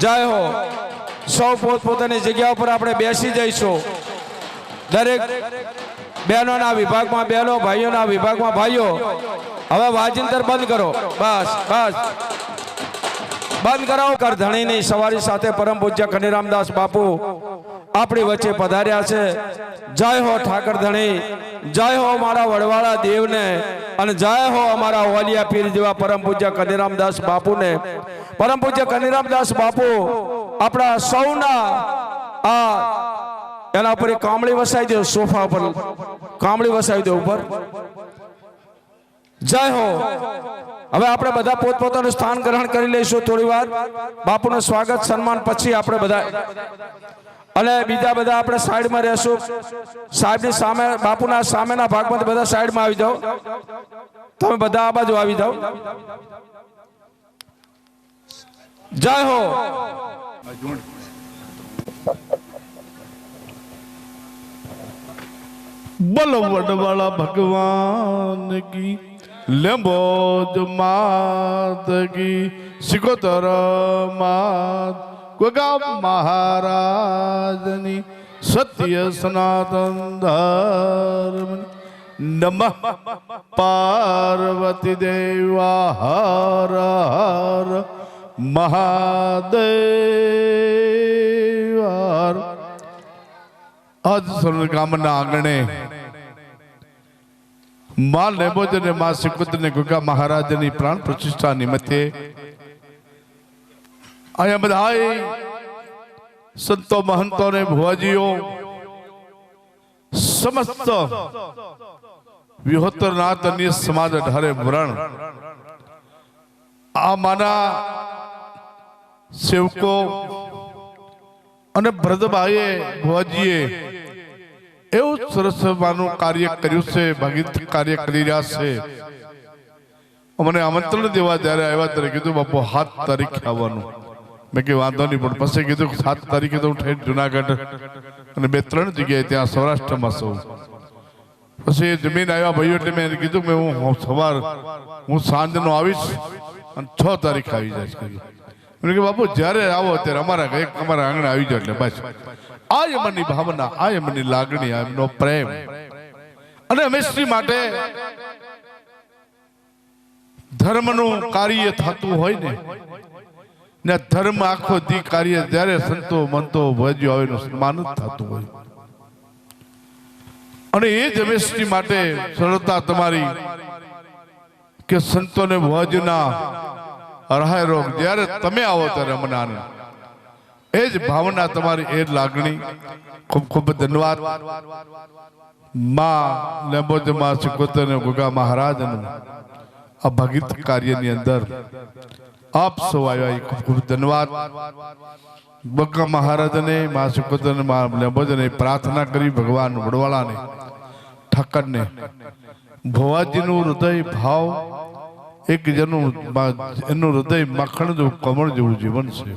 જય હો. સૌ પોતપોતાની જગ્યા ઉપર આપણે બેસી જઈશું. દરેક બહેનોના વિભાગમાં બહેનો, ભાઈઓના વિભાગમાં ભાઈઓ, હવે વાજિંતર બંધ કરો. બસ બસ. બંધ કરાવો. કર ધણીની સવારી સાથે પરમ પૂજ્ય કનીરામદાસ બાપુ આપણી વચ્ચે પધાર્યા છે. જય હો ઠાકર ધણી. જય હો મારા વડવાળા દેવને અને જય હો અમારા ઓલિયા પીર જેવા પરમ પૂજ્ય કનીરામદાસ બાપુને. પરમ પૂજ્ય કનીરામદાસ બાપુ, આપણા સૌના આ એના ઉપર કામળી વસાવી દો, સોફા ઉપર. કામળી વસાવી દો ઉપર. જય હો. હવે આપણે બધા પોતપોતાનું સ્થાન ગ્રહણ કરી લઈશું થોડી વાર. બાપુનું સ્વાગત, સન્માન પછી આપણે બધા અને બીજા બધા આપણે સાઈડમાં રહેશું. સાહેબની સામે, બાપુના સામેના ભાગમાં બધા સાઈડમાં આવી જાઓ. તમે બધા આ બાજુ આવી જાઓ. જય હો. બલવડવાળા ભગવાન કી લેમ્બોજ માત કી સિકોતર માત ગોગા મહારાજની સત્ય સનાતન ધર્મ નમઃ પાર્વતી દેવા હર હર મહાદેવ. આજ સરળ ગામના આંગણે મા લેબોજ અને મા સિકુત ને ગુગા મહારાજની પ્રાણ પ્રતિષ્ઠા નિમિત્તે અહીંયા બધા સંતો મહંતો ને ભુવાજીઓ, સમસ્ત વિહોત્તરનાથ અન્ય સમાજ અઢારે વરણ આ માના સેવકો અને ભરતભાઈએ ભુવાજીએ એવું સરસ માનું કાર્ય કર્યું છે ભગીત કાર્ય કરી રહ્યા છે. અમને આમંત્રણ દેવા જ્યારે આવ્યા ત્યારે કીધું બાપુ, હાથ તારીખ આવવાનું મેં કે વાંધો નહીં, પણ પછી કીધું સાત તારીખે તો હું ઠેઠ જુનાગઢ અને બે ત્રણ જગ્યાએ ત્યાં સૌરાષ્ટ્રમાં સૌ. પછી જમીન આવ્યા ભાઈઓ એટલે મેં કીધું કે હું સવાર, હું સાંજનો આવીશ અને છ તારીખ આવી જઈશ કીધું. કે બાપુ, જ્યારે આવો ત્યારે અમારા એક અમારા આંગણે આવી જાય એટલે બસ. આ એમની ભાવના, આ એમની લાગણી, આ એમનો પ્રેમ. અને હંમેશની માટે ધર્મનું કાર્ય થતું હોય ને ને ધર્મ આખો દી કાર્ય જ્યારે સંતો મંતો ભજ્યો આવે સન્માન જ થતું હોય. અને એ જ હંમેશની માટે સરળતા તમારી કે સંતોને ભજના અરહાય રોગ જ્યારે તમે આવો ત્યારે અમને એ જ ભાવના તમારી, એ લાગણી. ખૂબ ખૂબ ધન્યવાદ. માં લેમ્બોજમાં સિકોતર ને ગુગા મહારાજનું. આ ભગીત કાર્યની અંદર આપ સૌ આવ્યા ખૂબ ખૂબ ધન્યવાદ. બકા મહારાજને, મા સિકોતર ને મા પ્રાર્થના કરી ભગવાન વડવાળાને ઠાકરને ભવાજીનું હૃદય ભાવ એક જેનું એનું હૃદય મખણ જેવું, કમળ જેવું જીવન છે.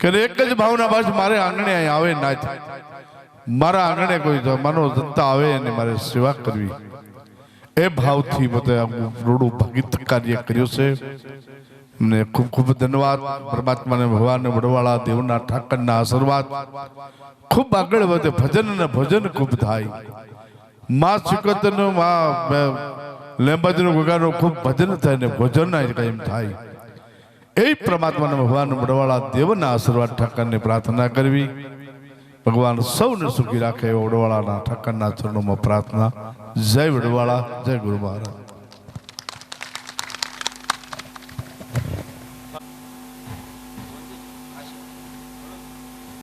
કે એક જ ભાવના બસ મારે આંગણે આવે ના મારા આંગણે કોઈ માનો દત્તા આવે અને મારે સેવા કરવી. એ ભાવથી બધા રોડું ભગીત કાર્ય કર્યું છે. ને ખૂબ ખૂબ ધન્યવાદ. પરમાત્માને ભગવાન વડવાળા, દેવના, ઠાકરના આશીર્વાદ. ખૂબ આગળ વધે, ભજન અને ભજન ખૂબ થાય. મા સિકતનું મા લેમ્બાજીનું ગુગાનું ખૂબ ભજન થાય ને ભજન કાયમ થાય. એ પરમાત્માને ભગવાન વડવાળા, દેવના આશીર્વાદ ઠાકરને પ્રાર્થના કરવી. ભગવાન સૌને સુખી રાખે એવા વડવાળાના, ઠાકરના ચરણોમાં પ્રાર્થના. જય વડવાળા જય ગુરુ મહારાજ